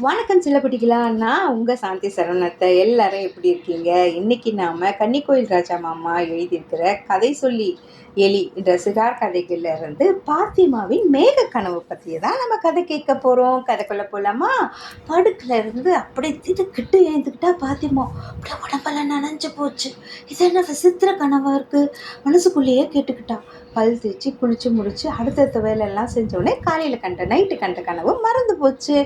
வணக்கம் சிலப்பட்டிகளா நான் உங்கள் சாந்தி சரவணத்தை. எல்லாரும் எப்படி இருக்கீங்க? இன்னைக்கு நாம் கன்னிக்கோயில் ராஜா மாமா எழுதியிருக்கிற கதை சொல்லி எலி என்ற சிறார் கதைகள்ல இருந்து பாத்திமாவின் மேக கனவு பற்றியே தான் நம்ம கதை கேட்க போகிறோம் கதைக்குள்ள போகலாமா படுக்கில் இருந்து அப்படியே திடுக்கிட்டு எழுந்துக்கிட்டா பாத்திமா அப்படியே உடம்பெல்லாம் நனைஞ்சு போச்சு. இது என்ன விசித்திர கனவாக இருக்குது மனசுக்குள்ளேயே கேட்டுக்கிட்டா. பல் தேய்ச்சி குளிச்சு முடிச்சு அடுத்தடுத்த வேலையெல்லாம் செஞ்சோடனே காலையில் கண்ட நைட்டு கண்ட கனவு மறந்து போச்சு.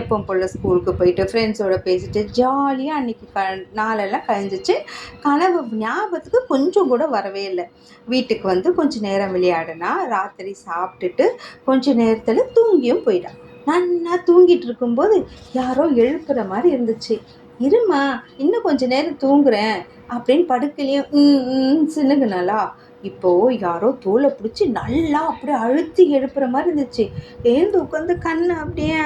எப்போ போல் ஸ்கூலுக்கு போயிட்டு ஃப்ரெண்ட்ஸோட பேசிட்டு ஜாலியாக அன்றைக்கி க நாளெல்லாம் கழிஞ்சிச்சு. கனவு ஞாபகத்துக்கு கொஞ்சம் கூட வரவே இல்லை. வீட்டுக்கு வந்து வந்து கொஞ்சம் நேரம் விளையாடினா ராத்திரி சாப்பிட்டுட்டு கொஞ்ச நேரத்தில் தூங்கியும் போயிட்டான் நன்னா தூங்கிட்டு இருக்கும்போது யாரோ எழுப்புற மாதிரி இருந்துச்சு. இருமா இன்னும் கொஞ்ச நேரம் தூங்குறேன் அப்படின்னு படுக்கலையும் ம் சின்னுக்குனாலா இப்போ யாரோ தோலை பிடிச்சி நல்லா அப்படியே அழுத்தி எழுப்புற மாதிரி இருந்துச்சு. எழுந்து உட்காந்து கண்ணை அப்படியே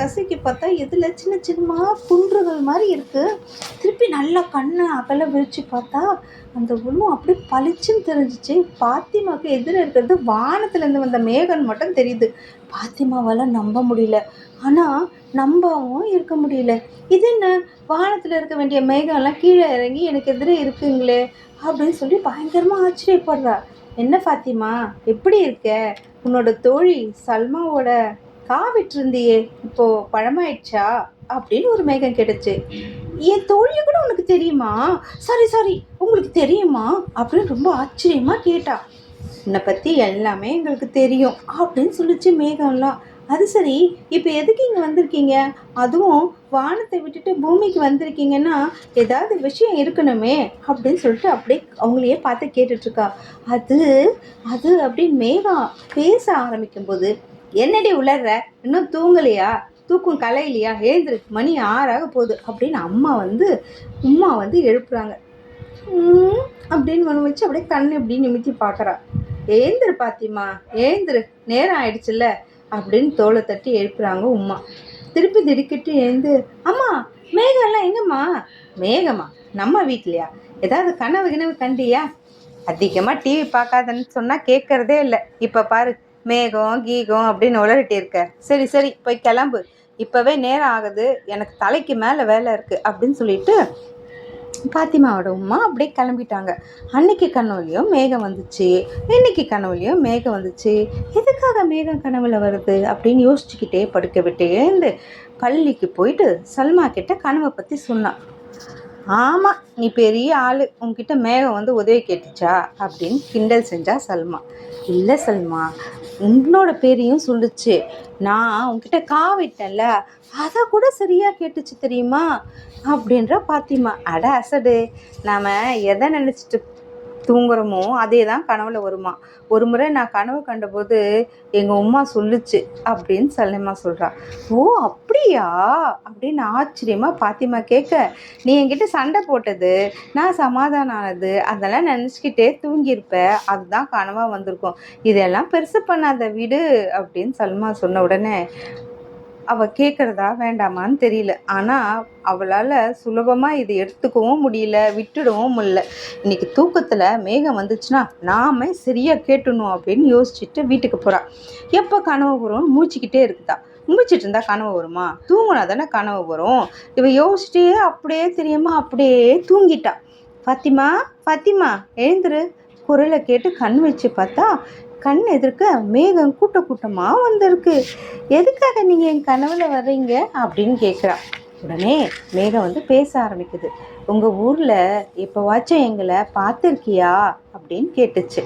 கசக்கி பார்த்தா இதில் சின்ன சின்னமாக குன்றுகள் மாதிரி இருக்குது திருப்பி நல்லா கண்ணை அகல விரிச்சு பார்த்தா அந்த உருவம் அப்படியே பளிச்சுன்னு தெரிஞ்சிச்சு. பாத்திமாவுக்கு எதிர இருக்கிறது வானத்துலேருந்து வந்த மேகன் மட்டும் தெரியுது. பாத்திமாவால் நம்ப முடியல. ஆனால் நம்பவும் இருக்க முடியல. இது என்ன? வானத்தில் இருக்க வேண்டிய மேகம்லாம் கீழே இறங்கி எனக்கு எதிரே இருக்குங்களே அப்படின்னு சொல்லி பயங்கரமாக ஆச்சரியப்படுறா. என்ன ஃபாத்திமா எப்படி இருக்க? உன்னோட தோழி சல்மாவோட காவிட்டு இருந்தியே பழமாயிடுச்சா? அப்படின்னு ஒரு மேகம் கேட்டுச்சு. என் தோழியை கூட உனக்கு தெரியுமா? சாரி சாரி உங்களுக்கு தெரியுமா? அப்படின்னு ரொம்ப ஆச்சரியமாக கேட்டா. உன்னை பற்றி எல்லாமே எங்களுக்கு தெரியும் அப்படின்னு சொல்லிச்சு மேகம்லாம். அது சரி இப்போ எதுக்கு இங்கே வந்திருக்கீங்க? அதுவும் வானத்தை விட்டுட்டு பூமிக்கு வந்திருக்கீங்கன்னா ஏதாவது விஷயம் இருக்கணுமே அப்படின்னு சொல்லிட்டு அப்படியே அவங்களையே பார்த்து கேட்டுட்ருக்கா. அது அது அப்படின்னு மேகா பேச ஆரம்பிக்கும்போது என்னடி உளர்ற? இன்னும் தூங்கலையா? தூக்கம் கலையிலையா? எழுந்திரு மணி ஆறாக போகுது. அப்படின்னு அம்மா வந்து உம்மா வந்து எழுப்புறாங்க. அப்படின்னு ஒன்று வச்சு அப்படியே கண் இப்படி நிமித்தி பார்க்குறா. ஏந்திரு பாத்திமா ஏந்திரு நேரம் ஆயிடுச்சுல்ல. அப்படின்னு தோலை தட்டி எழுப்புறாங்க உம்மா திருப்பி திடுக்கிட்டு எழுந்து அம்மா மேகம்லாம் எங்கம்மா? மேகமா? நம்ம வீட்லையா? ஏதாவது கனவு கிணவு கண்டியா? அதிகமாக டிவி பார்க்காதன்னு சொன்னால் கேட்குறதே இல்லை. இப்போ பாரு மேகம் கீகம் அப்படின்னு உளறிட்டு இருக்க. சரி சரி போய் கிளம்பு. இப்போவே நேரம் ஆகுது. எனக்கு தலைக்கு மேலே வேலை இருக்குது அப்படின்னு சொல்லிட்டு பாத்திமாவோட உமா அப்படியே கிளம்பிட்டாங்க. அன்னைக்கு கனவுலையும் மேகம் வந்துச்சு. இன்னைக்கு கனவுலையும் மேகம் வந்துச்சு. எதுக்காக மேகம் கனவுல வருது அப்படின்னு யோசிச்சுக்கிட்டே படுக்க விட்டு எழுந்து பள்ளிக்கு போயிட்டு சல்மா கிட்ட கனவை பற்றி சொன்னான். ஆமாம் நீ பெரிய ஆள். உன்கிட்ட மேகம் வந்து உதவி கேட்டுச்சா அப்படின்னு கிண்டல் செஞ்சா சல்மா. இல்லை சல்மா உன்னோட பேரையும் சொல்லுச்சு. நான் உன்கிட்ட காவிட்டேன்ல அதை கூட சரியாக கேட்டுச்சு தெரியுமா? அப்படின்ற பாத்திமா. அட அசடு. நாம் எதை நினச்சிட்டு தூங்குறோமோ அதே தான் கனவுல வருமா. ஒரு முறை நான் கனவு கண்டபோது எங்கள் உம்மா சொல்லுச்சு அப்படின்னு சல்லிமா சொல்கிறா ஓ அப்படியா? அப்படின்னு ஆச்சரியமாக பாத்திமா கேட்க நீ என்கிட்ட சண்டை போட்டது நான் சமாதானம் ஆனது அதெல்லாம் நினச்சிக்கிட்டே தூங்கியிருப்ப அதுதான் கனவாக வந்திருக்கும். இதெல்லாம் பெருசு பண்ணாத விடு அப்படின்னு சல்மா சொன்ன உடனே அவள் கேட்குறதா வேண்டாமான்னு தெரியல. ஆனால் அவளால் சுலபமாக இதை எடுத்துக்கவும் முடியல விட்டுடவும் முடியல. இன்னைக்கு தூக்கத்தில் மேகம் வந்துச்சுன்னா நாம சரியாக கேட்டணும் அப்படின்னு யோசிச்சுட்டு வீட்டுக்கு போகிறாள் எப்போ கனவு வரும்னு மூச்சிக்கிட்டே இருக்குதா. மூச்சிட்டு இருந்தா கனவு வருமா? தூங்கினா தானே கனவு வரும். இவ யோசிச்சுட்டே அப்படியே தெரியாம அப்படியே தூங்கிட்டா. பாத்திமா பாத்திமா எழுந்துரு. குரலை கேட்டு கண் வச்சு பார்த்தா கண் எதிர்க்க மேகம் கூட்ட கூட்டமாக வந்திருக்கு. எதுக்காக நீங்கள் என் கனவில் வர்றீங்க? அப்படின்னு கேட்குறா உடனே மேகம் வந்து பேச ஆரம்பிக்குது. உங்கள் ஊரில் எப்போவாச்சும் எங்களை பார்த்துருக்கியா? அப்படின்னு கேட்டுச்சு.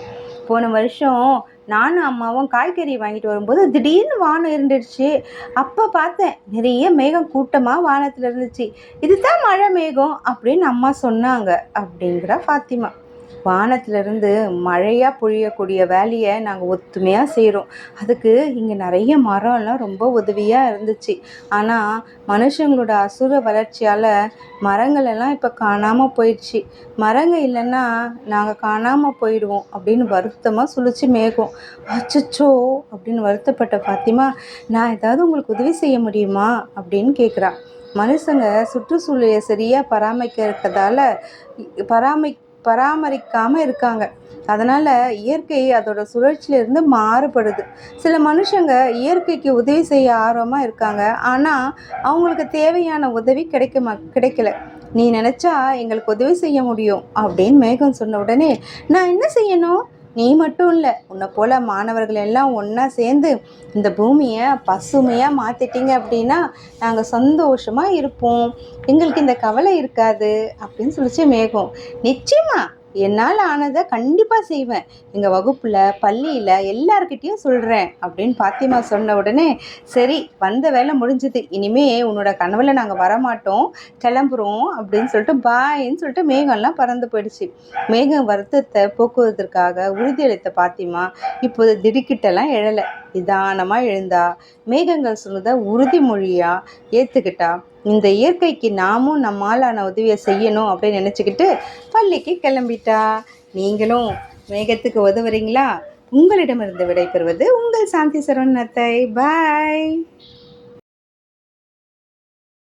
போன வருஷம் நானும் அம்மாவும் காய்கறி வாங்கிட்டு வரும்போது திடீர்னு வானம் இருந்துடுச்சு. அப்போ பார்த்தேன் நிறைய மேகம் கூட்டமாக வானத்தில் இருந்துச்சு. இதுதான் மழை மேகம் அப்படின்னு அம்மா சொன்னாங்க அப்படிங்கிறா ஃபாத்திமா. வானத்திலிருந்து மழையாக பொழியக்கூடிய வேலையை நாங்கள் ஒத்துமையாக செய்கிறோம் அதுக்கு இங்கே நிறைய மரம்லாம் ரொம்ப உதவியாக இருந்துச்சு. ஆனால் மனுஷங்களோட அசுர வளர்ச்சியால் மரங்கள் எல்லாம் இப்போ காணாமல் போயிடுச்சு. மரங்கள் இல்லைன்னா நாங்கள் காணாமல் போயிடுவோம் அப்படின்னு வருத்தமாக சுழிச்சு மேகம். அச்சச்சோ அப்படின்னு வருத்தப்பட்ட பாத்திமா நான் ஏதாவது உங்களுக்கு உதவி செய்ய முடியுமா அப்படின்னு கேட்குறா மனுஷங்க சுற்றுச்சூழலை சரியாக பராமரிக்கிறதால பராமரி பராமரிக்காமல் இருக்காங்க. அதனால் இயற்கை அதோட சுழற்சியிலிருந்து மாறுபடுது. சில மனுஷங்க இயற்கைக்கு உதவி செய்ய ஆர்வமாக இருக்காங்க. ஆனால் அவங்களுக்கு தேவையான உதவி கிடைக்க மா கிடைக்கல. நீ நினச்சா எங்களுக்கு உதவி செய்ய முடியும் அப்படின்னு மேகம் சொன்ன உடனே நான் என்ன செய்யணும்? நீ மட்டும் இல்லை உன்னை போல் மாணவர்கள் எல்லாம் ஒன்றா சேர்ந்து இந்த பூமியை பசுமையாக மாற்றிட்டீங்க அப்படின்னா நாங்கள் சந்தோஷமாக இருப்போம். எங்களுக்கு இந்த கவலை இருக்காது அப்படின்னு சொல்லிச்சு மேகம். நிச்சயமாக என்னால் ஆனதை கண்டிப்பாக செய்வேன். எங்கள் வகுப்பில் பள்ளியில் எல்லாருக்கிட்டேயும் சொல்கிறேன் அப்படின்னு பாத்திமா சொன்ன உடனே சரி வந்த வேலை முடிஞ்சுது. இனிமே உன்னோட கனவில் நாங்கள் வரமாட்டோம். கிளம்புறோம் அப்படின்னு சொல்லிட்டு பாயின்னு சொல்லிட்டு மேகம்லாம் பறந்து போயிடுச்சு. மேகம் வருத்தத்தை போக்குவதற்காக உறுதியளித்த பாத்திமா இப்போது திடுக்கிட்டெல்லாம் எழலை. நிதானமாக எழுந்தா மேகங்கள் சொன்னதை உறுதிமொழியாக ஏற்றுக்கிட்டா இந்த இயற்கைக்கு நாமும் நம்மாலான உதவியை செய்யணும் அப்படின்னு நினச்சிக்கிட்டு பள்ளிக்கு கிளம்பிட்டா. நீங்களும் மேகத்துக்கு உதவுறீங்களா? உங்களிடமிருந்து விடைபெறுவது உங்கள் சாந்தி சரவணத்தை. பாய்